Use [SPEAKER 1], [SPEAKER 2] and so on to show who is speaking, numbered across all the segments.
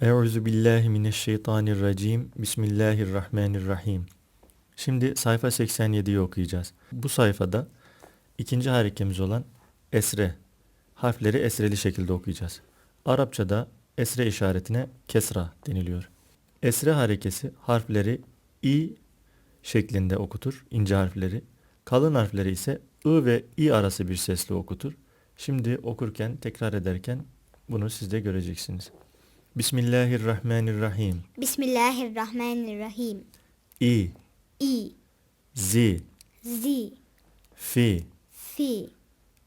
[SPEAKER 1] Euzu billahi mineşşeytanirracim. Bismillahirrahmanirrahim. Şimdi sayfa 87'yi okuyacağız. Bu sayfada ikinci harekemiz olan esre harfleri esreli şekilde okuyacağız. Arapçada esre işaretine kesra deniliyor. Esre harekesi harfleri i şeklinde okutur, ince harfleri. Kalın harfleri ise ı ve i arası bir sesle okutur. Şimdi okurken, tekrar ederken bunu siz de göreceksiniz. Bismillahirrahmanirrahim.
[SPEAKER 2] Bismillahirrahmanirrahim.
[SPEAKER 1] İ,
[SPEAKER 2] İ,
[SPEAKER 1] zi,
[SPEAKER 2] zi,
[SPEAKER 1] fi,
[SPEAKER 2] fi,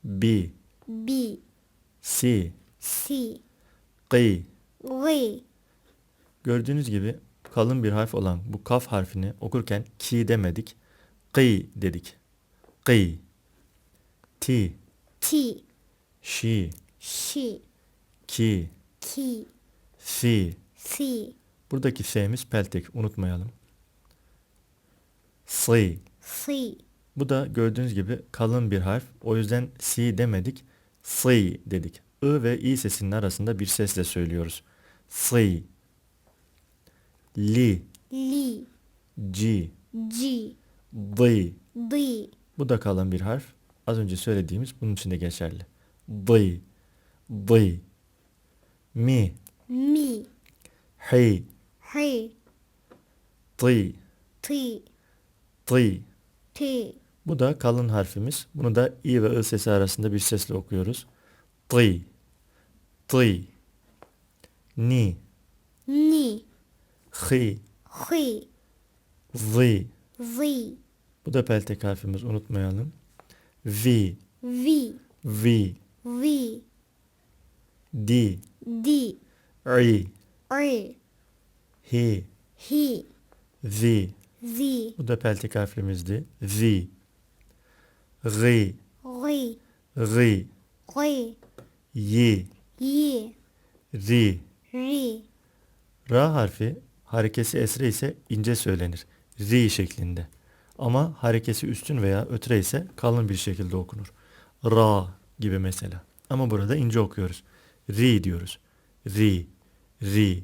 [SPEAKER 1] bi,
[SPEAKER 2] bi,
[SPEAKER 1] si,
[SPEAKER 2] si,
[SPEAKER 1] gı.
[SPEAKER 2] gı,
[SPEAKER 1] Gördüğünüz gibi kalın bir harf olan bu kaf harfini okurken ki demedik. Gı dedik. Gı. Ti,
[SPEAKER 2] ti,
[SPEAKER 1] şi,
[SPEAKER 2] şi,
[SPEAKER 1] ki,
[SPEAKER 2] ki,
[SPEAKER 1] fi.
[SPEAKER 2] si,
[SPEAKER 1] Buradaki f'miz peltek unutmayalım. Sı.
[SPEAKER 2] si,
[SPEAKER 1] Bu da gördüğünüz gibi kalın bir harf. O yüzden si demedik. Sı dedik. I ve i sesinin arasında bir sesle söylüyoruz. Sı. Li,
[SPEAKER 2] li,
[SPEAKER 1] ci,
[SPEAKER 2] ci,
[SPEAKER 1] dı.
[SPEAKER 2] di,
[SPEAKER 1] Bu da kalın bir harf. Az önce söylediğimiz bunun için de geçerli. Dı, dı. Mi,
[SPEAKER 2] mi,
[SPEAKER 1] hi,
[SPEAKER 2] hi,
[SPEAKER 1] tı,
[SPEAKER 2] ti,
[SPEAKER 1] tı.
[SPEAKER 2] ti,
[SPEAKER 1] Bu da kalın harfimiz. Bunu da i ve ı sesi arasında bir sesle okuyoruz. Tı, tı. Ni,
[SPEAKER 2] ni,
[SPEAKER 1] hi,
[SPEAKER 2] hi,
[SPEAKER 1] zı.
[SPEAKER 2] zi,
[SPEAKER 1] Bu da peltek harfimiz. Unutmayalım. Vi,
[SPEAKER 2] vi,
[SPEAKER 1] vi,
[SPEAKER 2] vi,
[SPEAKER 1] di,
[SPEAKER 2] di,
[SPEAKER 1] i,
[SPEAKER 2] ri,
[SPEAKER 1] hi,
[SPEAKER 2] hi,
[SPEAKER 1] zi.
[SPEAKER 2] zi,
[SPEAKER 1] Bu da peltek harfimizdi. Zi, ri,
[SPEAKER 2] ri,
[SPEAKER 1] ri,
[SPEAKER 2] ri,
[SPEAKER 1] yi,
[SPEAKER 2] yi,
[SPEAKER 1] ri.
[SPEAKER 2] ri,
[SPEAKER 1] Ra harfi harekesi esre ise ince söylenir. Ri şeklinde. Ama harekesi üstün veya ötre ise kalın bir şekilde okunur. Ra gibi mesela. Ama burada ince okuyoruz. Ri diyoruz. Ri, ri,